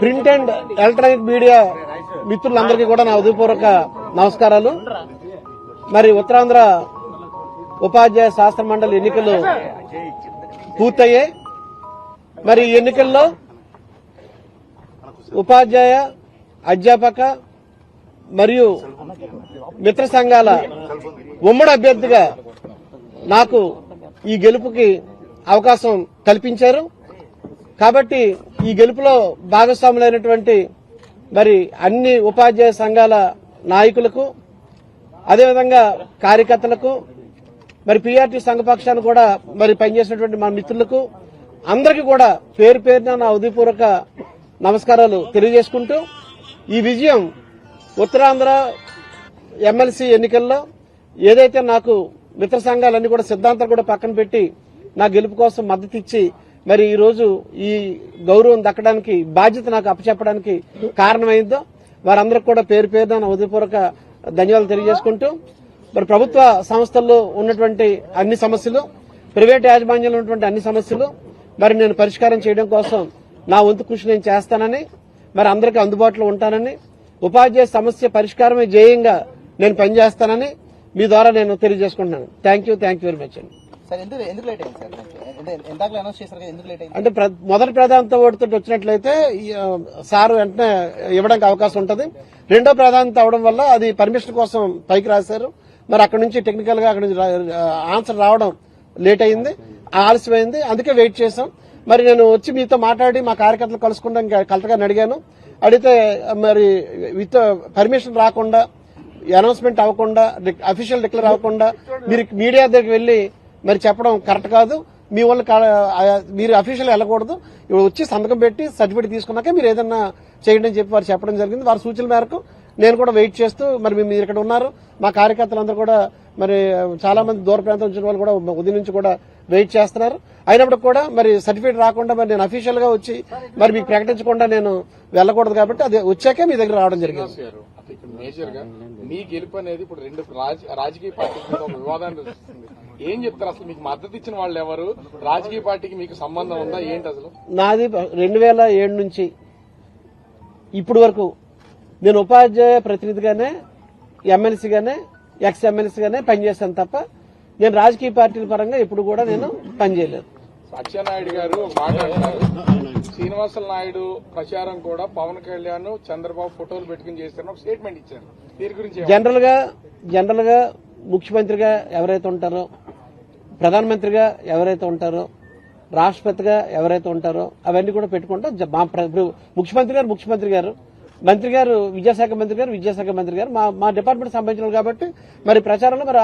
Print and electronic media మిత్రులందరికీ కూడా నా ఉదయపూర్వక నమస్కారాలు. మరి ఉత్తరాంధ్ర ఉపాధ్యాయ శాస్త్ర మండలి ఎన్నికలు పూర్తయ్యాయి మరి ఈ ఎన్నికల్లో ఉపాధ్యాయ అధ్యాపక మరియు మిత్ర సంఘాల ఉమ్మడి అభ్యర్థిగా నాకు ఈ గెలుపుకి అవకాశం కల్పించారు. కాబట్టి ఈ గెలుపులో భాగస్వాములైనటువంటి మరి అన్ని ఉపాధ్యాయ సంఘాల నాయకులకు అదేవిధంగా కార్యకర్తలకు మరి పీఆర్టీ సంఘపక్షాన్ని కూడా మరి పనిచేసినటువంటి మా మిత్రులకు అందరికీ కూడా పేరు పేరున నా ఉదయపూర్వక నమస్కారాలు తెలియజేసుకుంటూ ఈ విజయం ఉత్తరాంధ్ర ఎమ్మెల్సీ ఎన్నికల్లో ఏదైతే నాకు మిత్ర సంఘాలన్నీ కూడా సిద్ధాంతాలు కూడా పక్కన పెట్టి నా గెలుపు కోసం మద్దతు ఇచ్చి మరి ఈరోజు ఈ గౌరవం దక్కడానికి బాధ్యత నాకు అప్పచెప్పడానికి కారణమైందో వారందరికి కూడా పేరు పేరున ఉదయపూర్వక ధన్యవాదాలు తెలియజేసుకుంటూ మరి ప్రభుత్వ సంస్థల్లో ఉన్నటువంటి అన్ని సమస్యలు ప్రైవేట్ యాజమాన్యంలో ఉన్నటువంటి అన్ని సమస్యలు మరి నేను పరిష్కారం చేయడం కోసం నా వంతు కృషి నేను చేస్తానని మరి అందరికీ అందుబాటులో ఉంటానని ఉపాధ్యాయ సమస్య పరిష్కారమే జేయంగా నేను పనిచేస్తానని మీ ద్వారా నేను తెలియజేసుకుంటున్నాను. Thank you thank you very much అండి. అంటే మొదటి ప్రాధాన్యత ఓటుతో వచ్చినట్లయితే సార్ వెంటనే ఇవ్వడానికి అవకాశం ఉంటుంది. రెండో ప్రాధాన్యత అవడం వల్ల అది పర్మిషన్ కోసం పైకి రాశారు. మరి అక్కడ నుంచి టెక్నికల్గా అక్కడ నుంచి ఆన్సర్ రావడం లేట్ అయింది ఆలస్యమైంది. అందుకే వెయిట్ చేశాం. మరి నేను వచ్చి మీతో మాట్లాడి మా కార్యకర్తలు కలుసుకుంటాం కలెక్టర్ అడిగాను. అడిగితే మరి విత్ పర్మిషన్ రాకుండా అనౌన్స్మెంట్ అవ్వకుండా అఫీషియల్ డిక్లేర్ అవ్వకుండా మీరు మీడియా దగ్గరికి వెళ్ళి మరి చెప్పడం కరెక్ట్ కాదు. మీ వాళ్ళు కా- మీరు అఫీషియల్ వెళ్ళకూడదు. ఇప్పుడు వచ్చి సంతకం పెట్టి సర్టిఫికేట్ తీసుకున్నాక మీరు ఏదన్నా చేయండి అని చెప్పి వారు చెప్పడం జరిగింది. వారి సూచనల మేరకు నేను కూడా వెయిట్ చేస్తూ మరి మీరు ఇక్కడ ఉన్నారు. మా కార్యకర్తలందరూ కూడా మరి చాలా మంది దూర ప్రాంతం వచ్చిన వాళ్ళు కూడా ఉదయం నుంచి కూడా వెయిట్ చేస్తున్నారు. అయినప్పుడు కూడా మరి సర్టిఫికేట్ రాకుండా మరి నేను అఫీషియల్గా వచ్చి మరి మీకు ప్రకటించకుండా నేను వెళ్ళకూడదు కాబట్టి అది వచ్చాకే మీ దగ్గర రావడం జరిగింది. మేజర్గా మీ గెలుపు అనేది ఇప్పుడు రెండు రాజ- రాజకీయ పార్టీల ఒక వివాదాన్ని ఏం చెప్తారు అసలు మీకు మద్దతు ఇచ్చిన వాళ్ళు ఎవరు? రాజకీయ పార్టీకి మీకు సంబంధం ఉందా? ఏంటి అసలు? నాది రెండు వేల ఏడు నుంచి ఇప్పటి వరకు నేను ఉపాధ్యాయ ప్రతినిధిగానే ఎమ్మెల్సీగానే ఎక్స్ ఎమ్మెల్సీగానే పనిచేశాను తప్ప నేను రాజకీయ పార్టీల పరంగా ఇప్పుడు కూడా నేను పనిచేయలేదు. సత్యనాయుడు గారు ఒక మాట అంటారు. శ్రీనివాసుల నాయుడు ప్రచారం కూడా పవన్ కళ్యాణ్ చంద్రబాబు ఫోటోలు పెట్టుకుని చేస్తారని ఒక స్టేట్మెంట్ ఇచ్చారు. దీని గురించి? జనరల్గా జనరల్గా ముఖ్యమంత్రిగా ఎవరైతే ఉంటారో ప్రధానమంత్రిగా ఎవరైతే ఉంటారో రాష్ట్రపతిగా ఎవరైతే ఉంటారో అవన్నీ కూడా పెట్టుకుంటాం ముఖ్యమంత్రి గారు ముఖ్యమంత్రి గారు మంత్రి గారు విద్యాశాఖ మంత్రి గారు విద్యాశాఖ మంత్రి గారు మా మా డిపార్ట్మెంట్ సంబంధించిన కాబట్టి మరి ప్రచారంలో మరి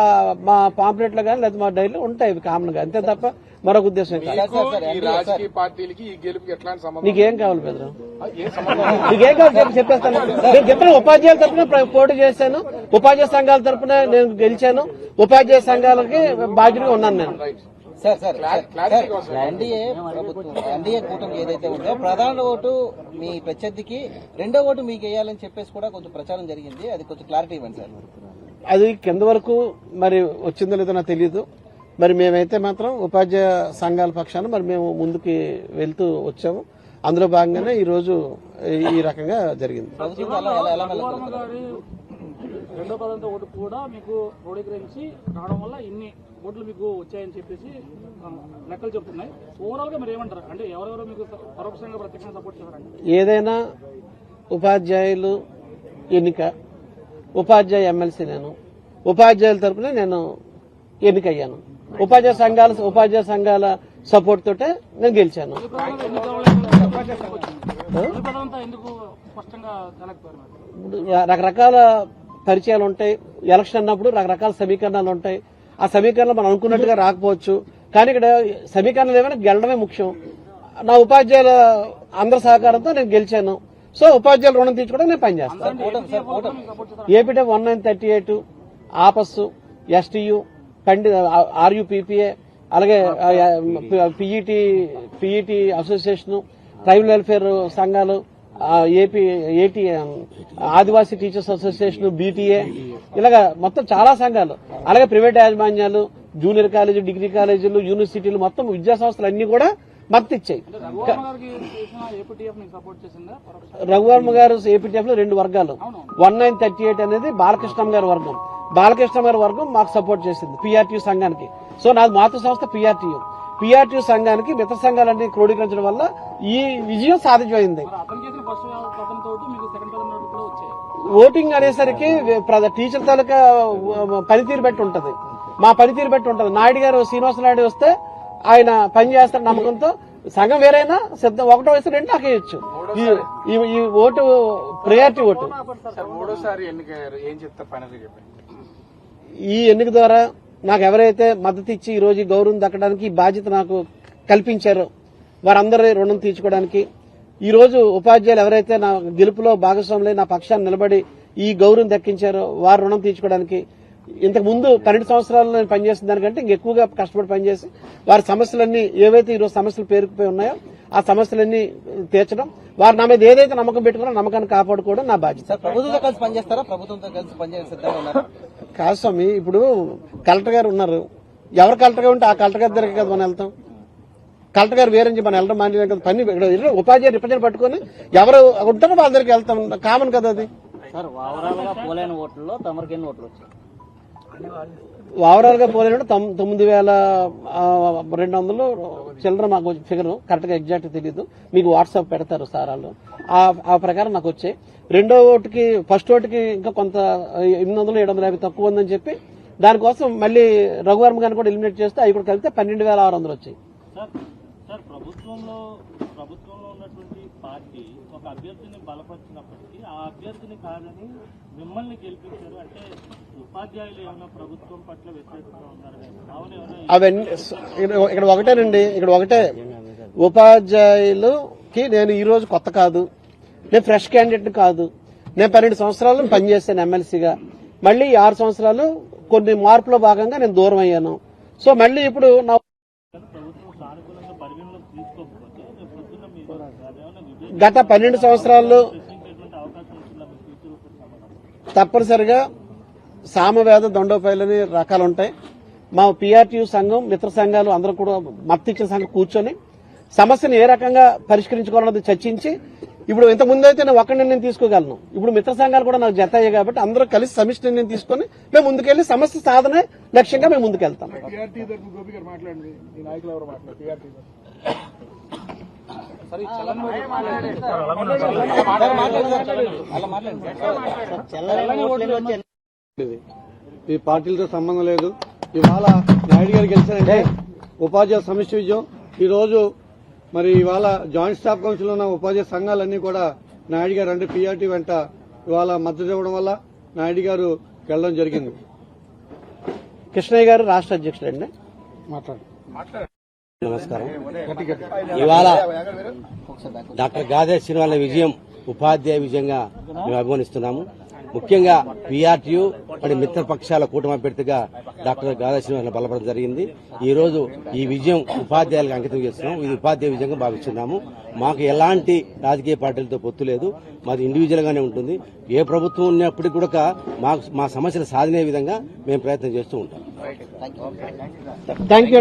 మా పాంప్లెట్లు కానీ లేదా మా డైరీలో ఉంటాయి ఇవి కామన్గా అంతే తప్ప మరొక ఉద్దేశం నీకేం కావాలి సంబంధం నీకేం కావాలి చెప్పి చెప్పేస్తాను. నేను చెప్తాను ఉపాధ్యాయుల తరపున ప్ర- పోటీ చేశాను. ఉపాధ్యాయ సంఘాల తరపున నేను గెలిచాను. ఉపాధ్యాయ సంఘాలకి బాధ్యతగా ఉన్నాను నేను. సార్ సార్ క్లారిటీ కోసం ఎన్డీఏ ప్రభుత్వం ఎన్డీఏ కూటమి ఏదైతే ఉందో ప్రధాన ఓటు మీ ప్రత్యర్థికి రెండో ఓటు మీకు వేయాలని చెప్పేసి కూడా కొంచెం ప్రచారం జరిగింది అది కొంచెం క్లారిటీ ఇవ్వండి సార్ అది కింద వరకు మరి వచ్చిందో లేదో నాకు తెలియదు మరి మేమైతే మాత్రం ఉపాధ్యాయ సంఘాల పక్షాన మరి మేము ముందుకి వెళ్తూ వచ్చాము అందులో భాగంగానే ఈ రోజు ఈ రకంగా జరిగింది రెండో పదంతో ఓటు కూడా మీకు క్రోడీకరించి రావడం వల్ల ఇన్ని ఓట్లు మీకు వచ్చాయని చెప్పేసి లెక్కలు చెప్తున్నాయి. ఓవరాల్గా మీరు ఏమంటారు? అంటే ఎవరెవరు మీకు పరోక్షంగా ప్రత్యక్షంగా సపోర్ట్ చేశారంటే ఏదైనా ఉపాధ్యాయులు ఎన్నిక ఉపాధ్యాయ ఎమ్మెల్సీ నేను ఉపాధ్యాయుల తరపున నేను ఎన్నికయ్యాను. ఉపాధ్యాయ సంఘాల ఉపాధ్యాయ సంఘాల సపోర్ట్ తోటే నేను గెలిచాను. రకరకాల పరిచయాలు ఉంటాయి ఎలక్షన్ అన్నప్పుడు రకరకాల సమీకరణాలు ఉంటాయి. ఆ సమీకరణలు మనం అనుకున్నట్టుగా రాకపోవచ్చు. కానీ ఇక్కడ సమీకరణలు ఏమైనా గెలడమే ముఖ్యం. నా ఉపాధ్యాయుల అందరి సహకారంతో నేను గెలిచాను. సో ఉపాధ్యాయుల రుణం తీర్చుకోవడం నేను పనిచేస్తాను ఏపీటే వన్ నైన్ థర్టీ ఎయిట్ ఆపస్సు ఎస్టీయు పండి ఆర్యుపిపిఏ అలాగే PET PET association tribal welfare సంఘాలు AP AT Adivasi teachers association BTA ఇలాగా మొత్తం చాలా సంఘాలు. అలాగే ప్రైవేట్ యాజమాన్యాలు జూనియర్ కాలేజీ డిగ్రీ కాలేజీలు యూనివర్సిటీలు మొత్తం విద్యా సంస్థలు అన్ని కూడా మద్దతు ఇచ్చాయి. రఘువర్మ గారు ఏపీటీఎఫ్లో రెండు వర్గాలు. వన్ నైన్ థర్టీ ఎయిట్ అనేది బాలకృష్ణ గారి వర్గం. బాలకృష్ణ గారి వర్గం మాకు సపోర్ట్ చేసింది పిఆర్టీ సంఘానికి. సో నాది మాతృ సంస్థ పిఆర్టీ పిఆర్టీ సంఘానికి మిత్ర సంఘాలన్నీ క్రోడీకరించడం వల్ల ఈ విజయం సాధించమైంది ఓటింగ్ అనేసరికి ప్ర- టీచర్ తాలూకా పనితీరు బట్టి ఉంటది. మా పనితీరు బట్టి ఉంటది. నాయుడు గారు శ్రీనివాస నాయుడు వస్తే ఆయన పని చేస్తారు నమ్మకంతో సంఘం వేరైనా సిద్ధం ఒకటో వస్తే రెండు నాకు ఇవ్వచ్చు ఈ- ఓటు ప్రయారిటీ ఓటు. సార్ మూడోసారి ఎన్నికయ్యారు. ఏం చెప్తారు ఫైనల్ చెప్పండి. ఈ ఎన్నిక ద్వారా నాకు ఎవరైతే మద్దతు ఇచ్చి ఈరోజు గౌరవం దక్కడానికి ఈ బాధ్యత నాకు కల్పించారో వారందరి రుణం తీర్చుకోవడానికి ఈరోజు ఉపాధ్యాయులు ఎవరైతే నా గెలుపులో భాగస్వాములై నా పక్షాన్ని నిలబడి ఈ గౌరవం దక్కించారో వారు రుణం తీర్చుకోవడానికి ఇంతకు ముందు పన్నెండు సంవత్సరాలు నేను పనిచేసిన దానికంటే ఇంకెక్కువగా కష్టపడి పనిచేసి వారి సమస్యలన్నీ ఏవైతే ఈరోజు సమస్యలు పేరుకుపోయి ఉన్నాయో ఆ సమస్యలన్నీ తీర్చడం. వారు నా మీద ఏదైతే నమ్మకం పెట్టుకున్నారో నమ్మకాన్ని కాపాడుకోవడం నా బాధ్యత. ప్రభుత్వంతో కలిసి పనిచేస్తారా? ప్రభుత్వంతో కలిసి పనిచేసే సిద్ధంగా ఉన్నారా? కాదు స్వామి ఇప్పుడు కలెక్టర్ గారు ఉన్నారు. ఎవరు కలెక్టర్ గారు ఉంటే ఆ కలెక్టర్ గారి దగ్గరికి కదా మనం వెళ్తాం. కలెక్టర్ గారు వేరే మనం వెళ్ళడం మానేది కదా. పని ఇక్కడ ఉపాధ్యాయులు రిప్రజెంట్ పట్టుకొని ఎవరు ఉంటారో వాళ్ళ దగ్గరికి వెళ్తాం. కామన్ కదా అది. సార్ ఓవరాల్గా పోలైన ఓట్లలో తమరికి ఎన్ని ఓట్లు వచ్చాయి? ఓవరాల్గా పోలేనంటే తొమ్- తొమ్మిది వేల రెండు వందలు చిల్లర మాకు ఫిగర్ కరెక్ట్గా ఎగ్జాక్ట్ తెలియదు మీకు వాట్సాప్ పెడతారు సార్ వాళ్ళు. ఆ ప్రకారం నాకు వచ్చాయి. రెండో ఓటుకి ఫస్ట్ ఓటుకి ఇంకా కొంత ఎనిమిది వందలు ఏడు వందల యాభై తక్కువ ఉందని చెప్పి దానికోసం మళ్ళీ రఘువర్మ గారిని కూడా ఎలిమినేట్ చేస్తే అవి కూడా కలిపితే పన్నెండు వేల ఆరు వందలు వచ్చాయి. ప్రభుత్వంలో ప్రభుత్వం పార్టీ ఒక అభ్యర్థిని బలపరిచినప్పటికీ ఆ అభ్యర్థిని కాదని మిమ్మల్ని గెలిపించారు. అంటే ఉపాధ్యాయులు ఏమైనా ప్రభుత్వం పట్ల వ్యతిరేకంగా ఉన్నారు అవును ఏమైనా అవన్నీ ఇక్కడ ఒకటేనండి ఇక్కడ ఒకటే. ఉపాధ్యాయులకి నేను ఈ రోజు కొత్త కాదు. నేను ఫ్రెష్ క్యాండిడేట్ కాదు. నేను పన్నెండు సంవత్సరాలు పనిచేశాను ఎమ్మెల్సీగా. మళ్ళీ ఆరు సంవత్సరాలు కొన్ని మార్పులో భాగంగా నేను దూరం అయ్యాను. సో మళ్ళీ ఇప్పుడు నా గత పన్నెండు సంవత్సరాల్లో తప్పనిసరిగా సామవేద దండోపాయాలని రకాలు ఉంటాయి మా పిఆర్టీయు సంఘం మిత్ర సంఘాలు అందరూ కూడా మత్తిచ్చిన సంఘం కూర్చొని సమస్యను ఏ రకంగా పరిష్కరించుకోవాలన్నది చర్చించి ఇప్పుడు ఇంత ముందు అయితే నేను ఒక్క నిర్ణయం తీసుకోగలను. ఇప్పుడు మిత్ర సంఘాలు కూడా నాకు జత అయ్యాయి కాబట్టి అందరూ కలిసి సమిష్టి నిర్ణయం తీసుకొని మేము ముందుకెళ్ళి సమస్య సాధనే లక్ష్యంగా మేము ముందుకెళ్తాం. పిఆర్టీ తరపు గోపి గారు మాట్లాడండి. ఈ నాయకులు ఎవరు మాట్లాడారు? పిఆర్టీ సరే ఈ చల్లని అలా మాట్లాడండి. సార్. చల్లని ఓట్లు ఎన్ని వచ్చాయి ఇది. ఈ పార్టీలతో సంబంధం లేదు. ఇవాళ నాయుడు గారు గెలిచారంటే ఉపాధ్యాయ సమిష్టి విజయం. ఈ రోజు మరి ఇవాళ జాయింట్ స్టాఫ్ కౌన్సిల్ ఉన్న ఉపాధ్యాయ సంఘాలన్నీ కూడా నాయుడు గారు అంటే పీఆర్టీ వెంట ఇవాళ మద్దతు ఇవ్వడం వల్ల నాయుడు గారు వెళ్ళడం జరిగింది. కృష్ణయ్య గారు రాష్ట్ర అధ్యక్షుడండి మాట్లాడు. నమస్కారం. ఇవాళ డాక్టర్ గాదే శ్రీనివాల విజయం ఉపాధ్యాయ విజయంగా మేము అభిమానిస్తున్నాము. ముఖ్యంగా పిఆర్టీయు మరి మిత్రపక్షాల కూటమి అభ్యర్థిగా డాక్టర్ గాదా శ్రీనివాస బలపడడం జరిగింది. ఈ రోజు ఈ విజయం ఉపాధ్యాయులకు అంకితం చేస్తున్నాం. ఇది ఉపాధ్యాయ విజయంగా భావిస్తున్నాము. మాకు ఎలాంటి రాజకీయ పార్టీలతో పొత్తు లేదు. మాది ఇండివిజువల్ గానే ఉంటుంది. ఏ ప్రభుత్వం ఉన్నప్పటికీ కూడా మాకు మా సమస్యలు సాధనే విధంగా మేము ప్రయత్నం చేస్తూ ఉంటాం. థ్యాంక్ యూ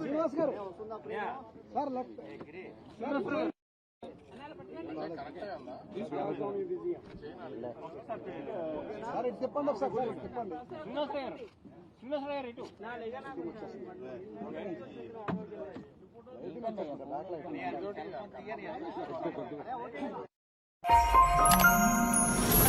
శ్రీనివాస్ గారు చెప్పండి ఒకసారి చెప్పండి శ్రీనివాస్ గారు గారు ఇటు. Back you